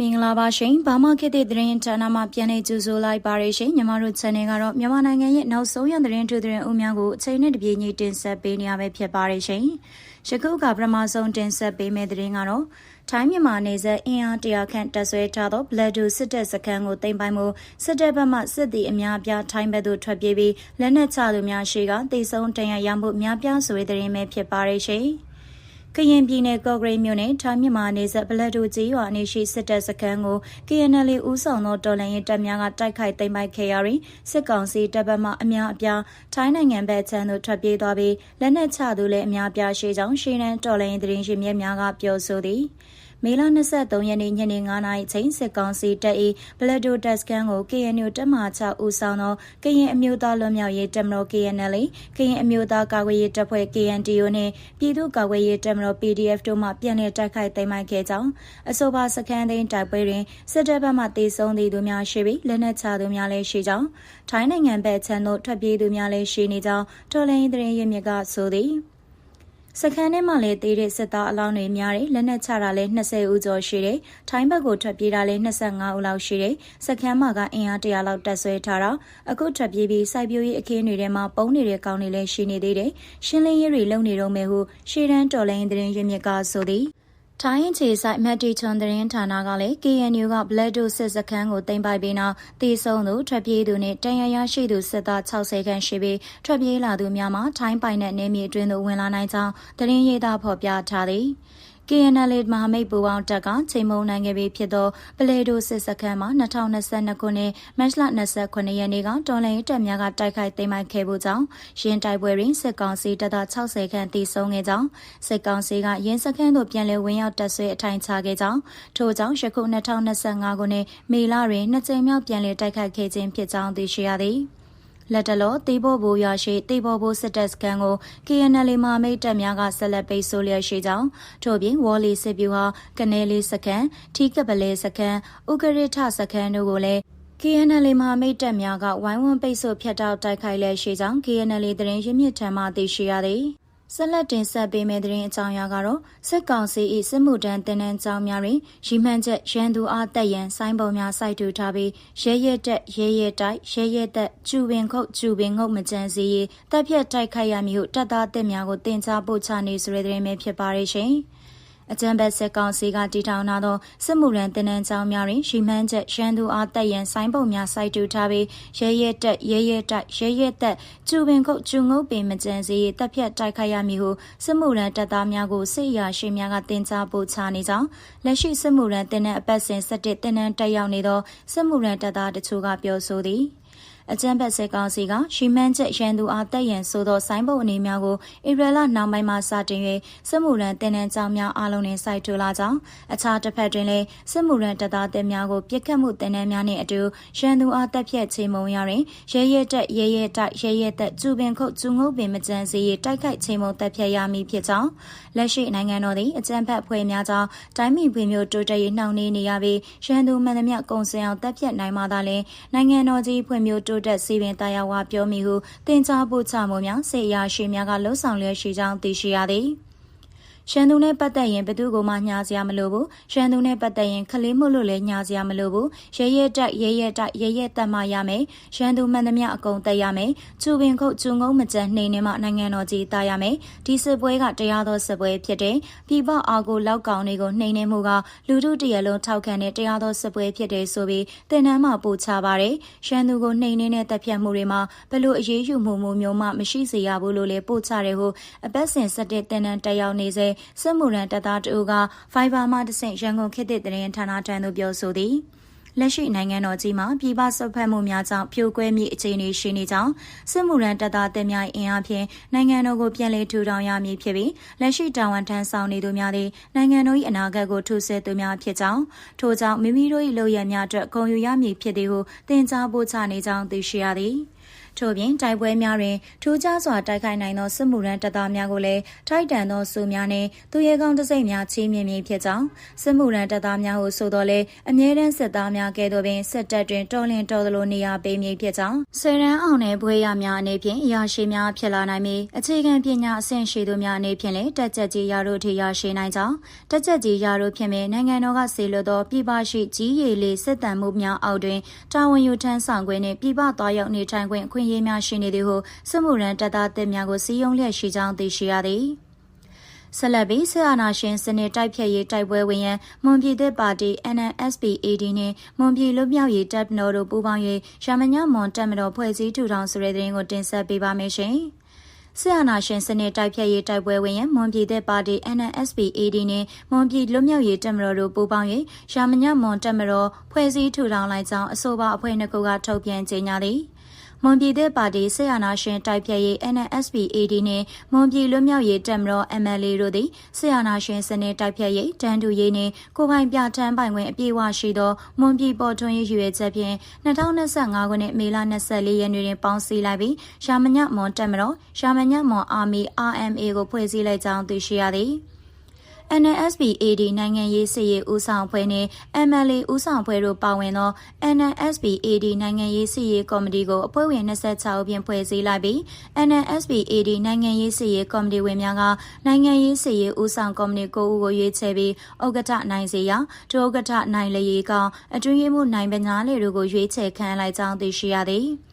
မင်္ဂလာပါရှင်ဘာမခေတ်တဲ့သတင်းဌာနမှပြန်လည်ကြိုဆိုလိုက်ပါရရှင်ညီမတို့ channel ကတော့မြန်မာနိုင်ငံရဲ့နောက်ဆုံးရသတင်းထုသတင်းအုပ်များကိုအချိန်နဲ့တပြေးညီတင်ဆက်ပေးနေရပဲဖြစ်ပါရရှင်ယခုကပထမဆုံးတင်ဆက်ပေးမယ့်သတင်းကတော့ထိုင်းမြန်မာနယ်စပ်အင်အားတရာခန့်တပ်ဆွဲထားသောဘလက်ဒူစစ်တပ်စခန်းကိုတင်ပိုင်မှုစစ်တပ်ဘက်မှစစ်သည်အများပြားထိုင်းဘက်သို့ထွက်ပြေးပြီးလက်နက်ချသူများရှိကတေဆုံးတန်ရရမှုအများပြားဆိုတဲ့သတင်းပဲဖြစ်ပါရရှင် ကရင်ပြည်နယ်ကော့ဂရိတ်မြို့နယ်ထိုင်းမြန်မာနယ်စပ်ဗလက်ဒိုကြီးရွာနေရှိစစ်တပ်စခန်းကို KNL ဦးဆောင်သောတော်လှန်ရေးတပ်များကတိုက်ခိုက်သိမ်းပိုက်ခဲ့ရာတွင်စစ်ကောင်စီတပ်ဘက်မှအများအပြားထိုင်းနိုင်ငံဘက်ခြမ်းသို့ထွက်ပြေးသွားပြီးလက်နက်ချသူလည်းအများပြားရှိကြောင်းရှင်းတန်းတော်လှန်ရေးသတင်းရှင်မြစ်များကပြောဆိုသည် မေလ23ရက်နေ့ညနေ9:00နာရီချိန်စစ်ကောင်စီတပ်၏ဘလက်ဒိုတက်စကန်ကို KNU တပ်မ6ဦးဆောင်သောကရင်အမျိုးသားလွတ်မြောက်ရေးတပ်မတော် KNL ကရင်အမျိုးသားကာကွယ်ရေးတပ်ဖွဲ့ KNDO နှင့်ပြည်သူ့ကာကွယ်ရေးတပ်မတော် PDF တို့မှပြန်လည်တိုက်ခိုက်သိမ်းပိုက်ခဲ့ကြောင်းအဆိုပါစခန်းသိမ်းတိုက်ပွဲတွင်စစ်တပ်ဘက်မှတေဆုံးသည့်သူများရှိပြီးလက်နက်ချသူများလည်းရှိကြောင်းထိုင်းနိုင်ငံဘက်ခြမ်းသို့ထွက်ပြေးသူများလည်းရှိနေကြောင်းတော်လိုင်းသတင်းရင်းမြစ်ကဆိုသည် စခန်းထဲမှာလည်းသေးတဲ့စစ်သားအလောင်းတွေများတယ်လက်နက်ချတာလည်း20ဦးကျော်ရှိတယ်ထိုင်းဘက်ကိုထွက်ပြေးတာလည်း25ဦးလောက်ရှိတယ်စခန်းမှာကအင်အား100လောက်တက်ဆွဲထားတာအခုထွက်ပြေးပြီးစိုက်ပျိုးရေးအခင်းတွေထဲမှာပုံနေတဲ့ကောင်းတွေလည်းရှိနေသေးတယ်ရှင်းလင်းရေးတွေလုပ်နေတော့မယ်ဟုရှေ့တန်းတော်လိုင်းသတင်းရင်းမြစ်ကဆိုသည် ထိုင်းခြေဆိုင်မတ်တီချွန်သတင်းဌာနကလည်း KNU က Black Dog စစ်စခန်းကိုတင်ပိုက်ပြီးနောက်တေဆုံးသူထွက်ပြေးသူနဲ့တန်ရရရှိသူစစ်သား60ခန့်ရှိပြီးထွက်ပြေးလာသူများမှာထိုင်းပိုင်တဲ့နေမြေအတွင်းသို့ဝင်လာနိုင်ကြောင်းသတင်းရေးသားဖော်ပြထားသည်။ KNL မဟာမိတ်ပူပေါင်းတပ်ကချိန်မုံနိုင်ခဲ့ပြီးဖြစ်သောပလေဒိုစစ်စခန်းမှာ2022ခုနှစ်မတ်လ29ရက်နေ့ကတော်လိုင်းတပ်များကတိုက်ခိုက်သိမ်းပိုက်ခဲ့မှုကြောင့်ရင်းတိုက်ပွဲတွင်စစ်ကောင်စီတပ်သား60ခန့်တိဆုံးခဲ့ကြောင်းစစ်ကောင်စီကရင်းစခန်းသို့ပြန်လည်ဝင်ရောက်တပ်ဆွဲအထိုင်ချခဲ့ကြောင်းထို့ကြောင့်ယခု2025ခုနှစ်မေလတွင်နှစ်ကြိမ်မြောက်ပြန်လည်တိုက်ခိုက်ခဲ့ခြင်းဖြစ်ကြောင်းသိရှိရသည်။ လက်တလောတေဘောဘိုးရရှိတေဘောဘိုးစစ်တပ်စကန်ကို KNL မမိတ်တပ်များကဆက်လက်ပိတ်ဆို့လျက်ရှိကြောင်းထို့ပြင်ဝေါ်လီစစ်ဗျူဟာကနေလီစကန်ထီကပလေစကန်ဥကရထစကန်တို့ကိုလည်း KNL မဟာမိတ်တပ်များကဝိုင်းဝန်းပိတ်ဆို့ဖျက်တောက်တိုက်ခိုက်လဲရှိကြောင်း KNL သတင်းရင်းမြစ်ထံမှသိရှိရသည် ဆက်လက်တင်ဆက်ပေးမယ့်သတင်းအကြောင်းအရာကတော့စစ်ကောင်စီ၏စစ်မှုထမ်းတင်နန်းကြောင်းများတွင်ရီမှန်းချက်ရန်သူအားတက်ရန်ဆိုင်းပုံများစိုက်ထူထားပြီးရဲရဲတက်ရဲရဲတိုက်ရဲရဲတက်ကျူပင်ခုတ်ကျူပင်ငုတ်မကြမ်းစီတပ်ဖြတ်တိုက်ခိုက်ရမည်ဟုတပ်သားတက်များကိုတင် जा ပို့ချနေဆိုတဲ့သတင်းပဲဖြစ်ပါရဲ့ရှင်။ အကြံဘက်စစ်ကောင်စီကတည်ထောင်လာသောစစ်မှုရန်တင်နန်းကျောင်းများတွင်ရှိမှန်းချက်ရန်သူအားတက်ရန်ဆိုင်းပုံများစိုက်တူထားပြီးရဲရဲတက်ရဲရဲတိုက်ရဲရဲတက်ကျူပင်ခုတ်ကျူငုတ်ပင်မကြံစီတပ်ဖြတ်တိုက်ခိုက်ရမည်ဟုစစ်မှုရန်တပ်သားများကိုစစ်ရာရှိများကတင် जा ပို့ချနေကြောင်းလက်ရှိစစ်မှုရန်တင်နန်းအပတ်စဉ်17တင်နန်းတက်ရောက်နေသောစစ်မှုရန်တပ်သားတချို့ကပြောဆိုသည်။ အကြမ်းဖက်စစ်ကောင်စီကရှီမန်းချက်ရန်သူအားတက်ရန်ဆိုသောဆိုင်းဘုတ်အနေများကိုဧပြီလနောက်ပိုင်းမှာစတင်၍စစ်မှုရန်တင်နန်းကြောင်းများအားလုံးနှင့်စိုက်ထူလာကြောင်းအခြားတစ်ဖက်တွင်လည်းစစ်မှုရန်တပ်သားတင်များကိုပြစ်ခတ်မှုတင်နန်းများနှင့်အတူရန်သူအားတက်ဖြတ်ချေမှုန်ရတွင်ရဲရဲတက်ရဲရဲတိုက်ရဲရဲတက်ကျူပင်ခုတ်ကျူငုတ်ပင်မကြမ်းစီတိုက်ခိုက်ချေမှုန်တက်ဖြတ်ရမည်ဖြစ်ကြောင်းလက်ရှိနိုင်ငံတော်သည်အကြမ်းဖက်ဖွဲ့များကြောင်းတိုင်းပြည်ပြည်မျိုးတိုးတက်ရေးနှောင့်နှေးနေရပြီးရန်သူမှန်သမျှကုံစင်အောင်တက်ဖြတ်နိုင်မှသာလျှင်နိုင်ငံတော်ကြီးဖွဲ့မျိုးတိုးတက်စီပင်တာယာဝပြောမိဟုတင် जा ပို့ချမှုများစေရရှိများကလှုံ့ဆော်လျက်ရှိကြောင်းသိရှိရသည်။ ရှန်သူနဲ့ပတ်သက်ရင်ဘသူ့ကိုမှညာစရာမလိုဘူးရှန်သူနဲ့ပတ်သက်ရင်ခလေးမှုလို့လည်းညာစရာမလိုဘူးရဲရဲတက်ရဲရဲတက်ရဲရဲတက်မှရမယ်ရှန်သူမှန်သမျှအကုန်တက်ရမယ်ကျူပင်ခုတ်ကျူငုံမကြံနှိမ်နေမှနိုင်ငံတော်ကြီးတာရမယ်ဒီစစ်ပွဲကတရားသောစစ်ပွဲဖြစ်တယ်ပြည်ပအာကိုလောက်ကောင်တွေကိုနှိမ်နေမှုကလူထုတရလုံးထောက်ခံတဲ့တရားသောစစ်ပွဲဖြစ်တယ်ဆိုပြီးတင်နန်းမှာပို့ချပါတယ်ရှန်သူကိုနှိမ်နေတဲ့တပ်ဖြတ်မှုတွေမှာဘလို့အရေးယူမှုမျိုးမှမရှိစေရဘူးလို့လည်းပို့ချတယ်ဟုအပတ်စဉ်ဆက်တဲ့တင်နန်းတက်ရောက်နေစေစစ်မှုရန်တပ်သားတဦးက Fiber မှတဆင့်ရန်ကုန်ခေတ်သစ်တရင်ဌာနထံသို့ပြောဆိုသည်လက်ရှိနိုင်ငံတော်ကြီးမှာပြည်ပဆွတ်ဖက်မှုများကြောင့်ပြိုကွဲမိအခြေအနေရှိနေကြောင်းစစ်မှုရန်တပ်သားတင်များအင်အားဖြင့်နိုင်ငံတော်ကိုပြန်လည်ထူထောင်ရမည်ဖြစ်ပြီးလက်ရှိတာဝန်ထမ်းဆောင်နေသူများသည်နိုင်ငံတော်၏အနာဂတ်ကိုထုဆဲသူများဖြစ်ကြောင်းထို့ကြောင့်မိမိတို့၏လုပ်ရများအတွက်ဂုဏ်ယူရမည်ဖြစ်သည်ဟုတင် जा ပို့ချနေကြောင်းသိရှိရသည်။ ထို့ပြင်တိုက်ပွဲများတွင်ထူးခြားစွာတိုက်ခိုက်နိုင်သောစစ်မှုရန်တပ်သားများကိုလည်းထိုက်တန်သောစုများနှင့်သူရဲကောင်းတစိမ့်များချီးမြှင့်မည်ဖြစ်ကြောင်းစစ်မှုရန်တပ်သားများဟုဆိုတော်လဲအမြဲတမ်းစစ်သားများကဲ့သို့ပင်စစ်တပ်တွင်တော်လင်တော်သလိုနေရာပေးမည်ဖြစ်ကြောင်းဆွေရန်အောင်နယ်ဘွေရများအနေဖြင့်အရာရှိများဖြစ်လာနိုင်မည်အခြေခံပညာအဆင့်ရှိသူများအနေဖြင့်လည်းတက်ကြကြီးရာတို့ထိရရှိနိုင်ကြောင်းတက်ကြကြီးရာတို့ဖြင့်ပင်နိုင်ငံတော်ကဆေလွတ်သောပြည်ပရှိကြီးရည်လေးစစ်တမ်းမှုများအောက်တွင်တာဝန်ယူထမ်းဆောင်ခွင့်နှင့်ပြည်ပသွားရောက်နေထိုင်ခွင့်အခွင့်အရေးများရှိနေသည်ဟုစစ်မှုရန်တပ်သားတပ်များကိုစီယုံလျက်ရှိကြောင်းသိရှိရသည်ဆက်လက်ပြီးဆရာနာရှင်စနစ်တိုက်ဖြတ်ရေးတိုက်ပွဲဝင်ရန်မွန်ပြည်သက်ပါတီ NNSP-AD နှင့်မွန်ပြည်လွတ်မြောက်ရေးတပ်မတော်တို့ပူးပေါင်း၍ရမညမွန်တပ်မတော်ဖွဲ့စည်းထူထောင်ဆိုတဲ့တဲ့ရင်ကိုတင်ဆက်ပေးပါမယ်ရှင်။ဆရာနာရှင်စနစ်တိုက်ဖြတ်ရေးတိုက်ပွဲဝင်ရင်မွန်ပြည်သက်ပါတီ NNSP-AD နဲ့မွန်ပြည်လွတ်မြောက်ရေးတပ်မတော်တို့ပူးပေါင်း၍ရာမညမွန်တပ်မတော်ဖွဲ့စည်းထူထောင်လိုက်ကြောင်းအဆိုပါအဖွဲ့နှစ်ခုကထုတ်ပြန်ကြေညာသည်။ မွန်ပြည်သက်ပါတီဆေးရနာရှင်တိုက်ဖြတ်ရေး NNSP-AD နှင့်မွန်ပြည်လွတ်မြောက်ရေးတပ်မတော် MLA တို့သည်ဆေးရနာရှင်စနစ်တိုက်ဖြတ်ရေးတန်းတူရေးနှင့်ကိုပိုင်ပြဋ္ဌာန်းပိုင်ခွင့်အပြည့်အဝရှိသောမွန်ပြည်ပေါ်ထွန်းရေးရွေချက်ဖြင့်2025ခုနှစ်မေလ24ရက်နေ့တွင်ပေါင်းစည်းလိုက်ပြီးရှာမညမွန်တပ်မတော်ရှာမညမွန်အာမီ RMA ကိုဖွဲ့စည်းလိုက်ကြောင်းသိရှိရသည်။ NNSB-AD နိုင်ငံရေးစစ်ရေးဦးဆောင်ဖွဲ့နှင့် MLA ဦးဆောင်ဖွဲ့တို့ပါဝင်သော NNSB-AD နိုင်ငံရေးစစ်ရေးကော်မတီကိုအဖွဲ့ဝင်26ဦးဖြင့်ဖွဲ့စည်းလိုက်ပြီး NNSB-AD နိုင်ငံရေးစစ်ရေးကော်မတီဝင်များကနိုင်ငံရေးစစ်ရေးဦးဆောင်ကော်မတီ9ဦးကိုရွေးချယ်ပြီးဥက္ကဋ္ဌနိုင်စေရာဒုဥက္ကဋ္ဌနိုင်လျေကောင်အတွင်းရေးမှူးနိုင်ပညာလေတို့ကိုရွေးချယ်ခံလိုက်ကြောင်းသိရှိရသည်။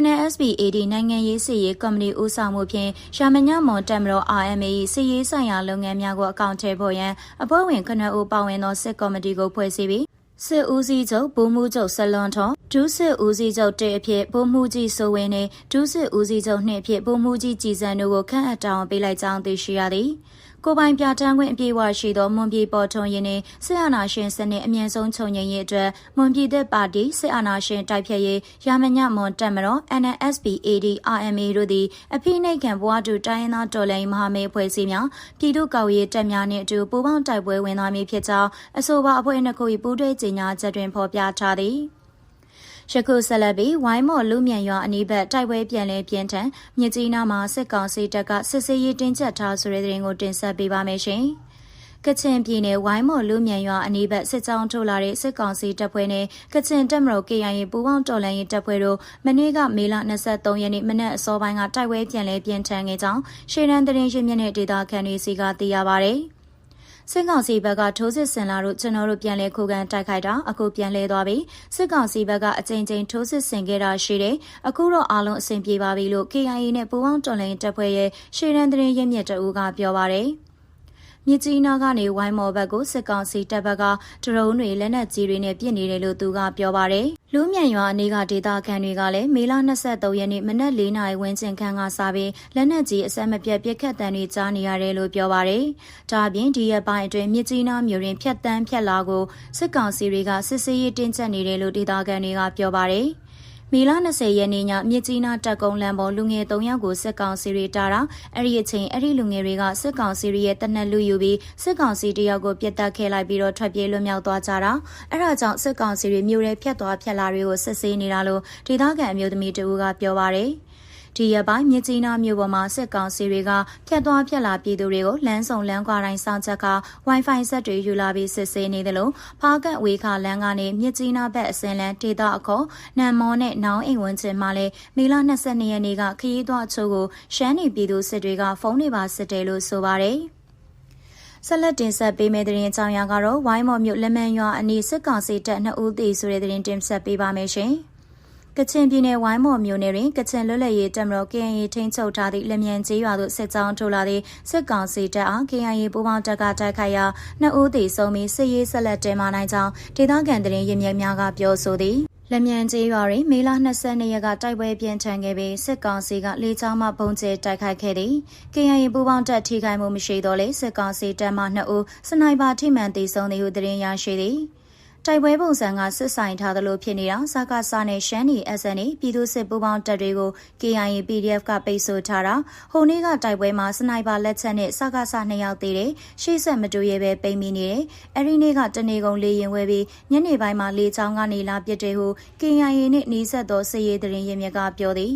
NNSB-AD နိုင်ငံရေးစစ်ရေးကော်မတီဦးဆောင်မှုဖြင့်ရှာမညမွန်တက်မတော် RMA စစ်ရေးဆိုင်ရာလုပ်ငန်းများကိုအကောင့်ထဲပေါ်ရန်အဖွဲ့ဝင်9ဦးပါဝင်သောစစ်ကော်မတီကိုဖွဲ့စည်းပြီးစစ်ဦးစီးချုပ်ဗိုလ်မှူးချုပ်ဆလွန်ထွန်ဒုစစ်ဦးစီးချုပ်တေအဖြစ်ဗိုလ်မှူးကြီးစိုးဝင်းနဲ့ဒုစစ်ဦးစီးချုပ်နှစ်အဖြစ်ဗိုလ်မှူးကြီးကြည်စံတို့ကိုခန့်အပ်တောင်းပေးလိုက်ကြောင်းသိရှိရသည်။ ကိုပိုင်ပြဋ္ဌာန်းခွင့်အပြည့်အဝရှိသောမွန်ပြည်ပေါ်ထွန်းရင်နှင့်စစ်အာဏာရှင်စနစ်အမြင့်ဆုံးချုပ်ငြိမ်းရေးအတွက်မွန်ပြည်သက်ပါတီစစ်အာဏာရှင်တိုက်ဖြတ်ရေးရာမညမွန်တက်မတော် NNSP AD RMA တို့သည်အဖိနှိတ်ခံဘဝတူတိုင်းရင်းသားတော်လှန်ရေးမဟာမိတ်အဖွဲ့အစည်းများပြည်သူ့ကောက်ရေးတပ်များနှင့်အတူပူးပေါင်းတိုက်ပွဲဝင်သွားမည်ဖြစ်ကြောင်းအဆိုပါအဖွဲ့နှစ်ခု၏ပူးတွဲကြေညာချက်တွင်ဖော်ပြထားသည်။ ယခုဆက်လက်ပြီးဝိုင်းမော်လူမြန်ရွာအနီးဘက်တိုက်ပွဲပြန်လည်ပြင်းထန်မြစ်ကြီးနားမှာစစ်ကောင်စီတပ်ကစစ်စေးရေးတင်းကျပ်ထားဆိုတဲ့တဲ့ရင်ကိုတင်ဆက်ပေးပါမယ်ရှင်။ကချင်ပြည်နယ်ဝိုင်းမော်လူမြန်ရွာအနီးဘက်စစ်ကြောင်းထုတ်လာတဲ့စစ်ကောင်စီတပ်ဖွဲ့နဲ့ကချင်တပ်မတော် KIA ပူးပေါင်းတော်လှန်ရေးတပ်ဖွဲ့တို့မနေ့ကမေလ23ရက်နေ့မနက်အစောပိုင်းကတိုက်ပွဲပြန်လည်ပြင်းထန်ခဲ့ကြောင်းရှေ့တန်းသတင်းရင်းမြစ်နဲ့ဒေတာခန်တွေစီကသိရပါဗျ။ စစ်ကောင်စီဘက်ကထိုးစစ်ဆင်လာလို့ကျွန်တော်တို့ပြန်လဲခုခံတိုက်ခိုက်တာအခုပြန်လဲသွားပြီစစ်ကောင်စီဘက်ကအကြိမ်ကြိမ်ထိုးစစ်ဆင်ခဲ့တာရှိတယ်အခုတော့အားလုံးအဆင်ပြေပါပြီလို့ KIA နဲ့ပူးပေါင်းတော်လှန်ရေးတပ်ဖွဲ့ရဲ့ရှေ့တန်းသတင်းရင်းမြစ်တအူးကပြောပါတယ် မြစ်ကြီးနားကနေဝိုင်းမော်ဘက်ကိုစစ်ကောင်စီတပ်ဘက်ကဒရုန်းတွေလက်နက်ကြီးတွေနဲ့ပစ်နေတယ်လို့သူကပြောပါတယ်။လူမြန်ရွာအနီးကဒေသခံတွေကလည်းမေလ23ရက်နေ့မနက်၄နာရီဝန်းကျင်ခန့်ကစပြီးလက်နက်ကြီးအစက်မပြတ်ပစ်ခတ်တမ်းတွေကြားနေရတယ်လို့ပြောပါတယ်။ဒါအပြင်ဒီရက်ပိုင်းအတွင်းမြစ်ကြီးနားမြို့တွင်ဖြတ်တန်းဖြတ်လာကိုစစ်ကောင်စီတွေကစစ်ဆေးရေးတင်းကျပ်နေတယ်လို့ဒေသခံတွေကပြောပါတယ်။ မေလ20ရက်နေ့ညမြစ်ကြီးနားတက်ကုန်းလမ်းပေါ်လူငယ်3ယောက်ကိုစစ်ကောင်စီတွေတာတာအဲ့ဒီအချိန်အဲ့ဒီလူငယ်တွေကစစ်ကောင်စီရဲ့တနက်လူယူပြီးစစ်ကောင်စီတယောက်ကိုပြစ်တက်ခဲ့လိုက်ပြီးတော့ထွက်ပြေးလွတ်မြောက်သွားကြတာအဲ့ဒါကြောင့်စစ်ကောင်စီတွေမြို့ရဲဖြတ်သွားဖြတ်လာတွေကိုစစ်ဆေးနေတာလို့ဒေသခံအမျိုးသမီးတဦးကပြောပါတယ်။ ဒီရက်ပိုင်းမြစ်ကြီးနားမြို့ပေါ်မှာစစ်ကောင်စီတွေကဖြတ်သွားဖြတ်လာပြည်သူတွေကိုလမ်းဆောင်လမ်းကွာတိုင်းစောင့်ချက်က Wi-Fi ဆက်တွေယူလာပြီးစစ်ဆေးနေတယ်လို့ဖားကတ်ဝေခါလမ်းကနေမြစ်ကြီးနားဘက်အစင်းလန်းဒေသအခေါ်နံမောနဲ့နောင်အိမ်ဝန်းကျင်မှာလည်းမေလ22ရက်နေ့ကခရီးသွားအချို့ကိုရှမ်းနေပြည်သူစစ်တွေကဖုန်းတွေပါစစ်တယ်လို့ဆိုပါတယ်ဆက်လက်တင်ဆက်ပေးမယ့်သတင်းအကြောင်းအရာကတော့ဝိုင်းမော်မြို့လက်မန်ရွာအနီးစစ်ကောင်စီတပ်2ဦးသေဆိုတဲ့သတင်းတင်ဆက်ပေးပါမယ်ရှင်။ ကချင်ပြည်နယ်ဝိုင်းမော်မြို့နယ်တွင်ကချင်လွတ်လပ်ရေးတပ်မတော် KNY ထိန်းချုပ်ထားသည့်လက်မြန်ကျေးရွာသို့စစ်ကြောင်းထိုးလာသည့်စစ်ကောင်စီတပ်အား KNY ပူးပေါင်းတပ်ကတိုက်ခိုက်ရာနှစ်ဦးသေဆုံးပြီးစစ်ရေးဆက်လက်တင်မာနိုင်ကြောင်းဒေသခံသတင်းရင်းမြစ်များကပြောဆိုသည်လက်မြန်ကျေးရွာတွင်မေလ22ရက်ကတိုက်ပွဲပြင်းထန်ခဲ့ပြီးစစ်ကောင်စီကလေကြောင်းမှပုံကျဲတိုက်ခိုက်ခဲ့သည်။ KNY ပူးပေါင်းတပ်ထိခိုက်မှုမရှိတော့လေစစ်ကောင်စီတပ်မှ2ဦးစနိုက်ပါထိမှန်သေဆုံးသည်ဟုသတင်းရရှိသည်။ တိုက်ပွဲပုံစံကစစ်ဆိုင်ထားသလိုဖြစ်နေတာစကားစားနဲ့ရှမ်းနီ SNA ပြည်သူစစ်ပူးပေါင်းတပ်တွေကို KIA PDF ကပိတ်ဆို့ထားတာဟိုနေ့ကတိုက်ပွဲမှာစနိုက်ပါလက်ချက်နဲ့စကားစား2ယောက်သေးတယ်ရှေ့ဆက်မတူရဲပဲပိတ်မိနေတယ်အဲ့ဒီနေ့ကတနေကုန်လေရင်ဝဲပြီးညနေပိုင်းမှာလေချောင်းကနေလာပစ်တယ်ဟု KIA နဲ့နှီးဆက်သောစစ်ရေးတရင်ရင်မြကပြောသည်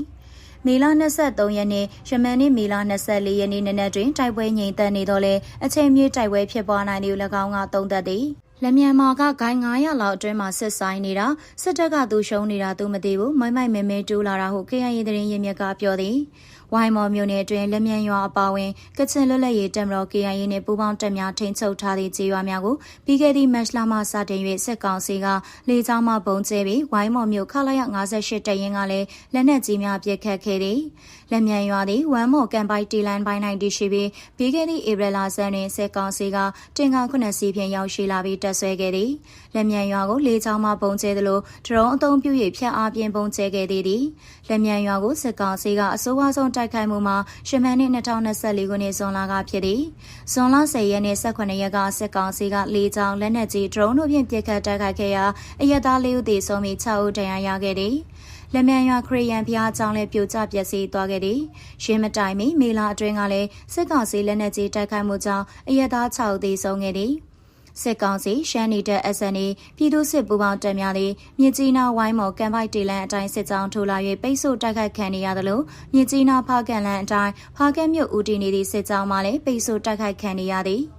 မေလ23ရက်နေ့ရမန်နေ့မေလ24ရက်နေ့နနက်တွင်တိုက်ပွဲငြိမ်သက်နေတော့လဲအချိန်မြေတိုက်ပွဲဖြစ်ပွားနိုင်တယ်၎င်းကသုံးသပ်သည် လက်မြန်မာကဂိုင်း900လောက်အတွင်းမှာစစ်ဆိုင်နေတာစစ်တပ်ကသူရှုံးနေတာသူမသိဘူးမိုက်မိုက်မဲမဲတူးလာတာဟု KIA တရင်ရင်မြကပြောသည်ဝိုင်းမော်မြို့နယ်အတွင်းလက်မြန်ရွာအပါဝင်ကချင်လွတ်လပ်ရေးတပ်မတော် KIA နဲ့ပူးပေါင်းတပ်များထိန်းချုပ်ထားသည့်ခြေရွာများကိုပြီးခဲ့သည့်မတ်လမှစတင်၍စစ်ကောင်စီကလေကြောင်းမှပုံကျဲပြီးဝိုင်းမော်မြို့ခလာရ58တရင်ကလည်းလက်နက်ကြီးများပစ်ခတ်ခဲ့သည်လက်မြန်ရွာသည်ဝမ်းမော်ကန်ပိုက်တီလန်ပိုင်း၌တည်ရှိပြီးပြီးခဲ့သည့်ဧပြီလဆန်းတွင်စစ်ကောင်စီကတင်ကာခုနှစ်စီးဖြင့်ရောက်ရှိလာပြီးတပ်ဆွဲခဲ့သည်လက်မြန်ရွာကိုလေကြောင်းမှပုံကျဲသလိုဒရုန်းအုံပြု၍ဖျက်အားပြင်းပုံကျဲခဲ့သည်သည်လက်မြန်ရွာကိုစစ်ကောင်စီကအစိုးရဆုံးတိုက်ခိုက်မှုမှာရှမန်နှစ်2024ခုနှစ်ဇွန်လကဖြစ်သည်ဇွန်လ10ရက်နေ့18ရက်ကစစ်ကောင်စီကလေကြောင်းလက်နက်ကြီးဒရုန်းတို့ဖြင့်ပစ်ခတ်တိုက်ခိုက်ခဲ့ရာအရက်သားလေးဦးသေဆုံးပြီး6ဦးဒဏ်ရာရခဲ့သည်လက်မြန်ရွာခရီးယန်ဖျားကြောင်းလည်းပြိုကျပျက်စီးသွားခဲ့သည်။ရင်းမတိုင်မီမေလာအတွင်းကလည်းစစ်ကောင်စီလက်နက်ကြီးတိုက်ခိုက်မှုကြောင့်အရက်သား6ဦးသေဆုံးခဲ့သည်။ စစ်ကောင်စီရှမ်းနေတဲ့ SNA ပြည်သူစစ်ပူးပေါင်းတပ်များသည်မြစ်ကြီးနားဝိုင်းမော်ကမ်ပိုက်တီလန်အတိုင်းစစ်ကြောင်းထိုးလာ၍ပိတ်ဆို့တိုက်ခိုက်ခံနေရသလိုမြစ်ကြီးနားဖားကန်လန်အတိုင်းဖားကန်မြို့ဦးတည်နေသည့်စစ်ကြောင်းမှလည်းပိတ်ဆို့တိုက်ခိုက်ခံနေရသည်။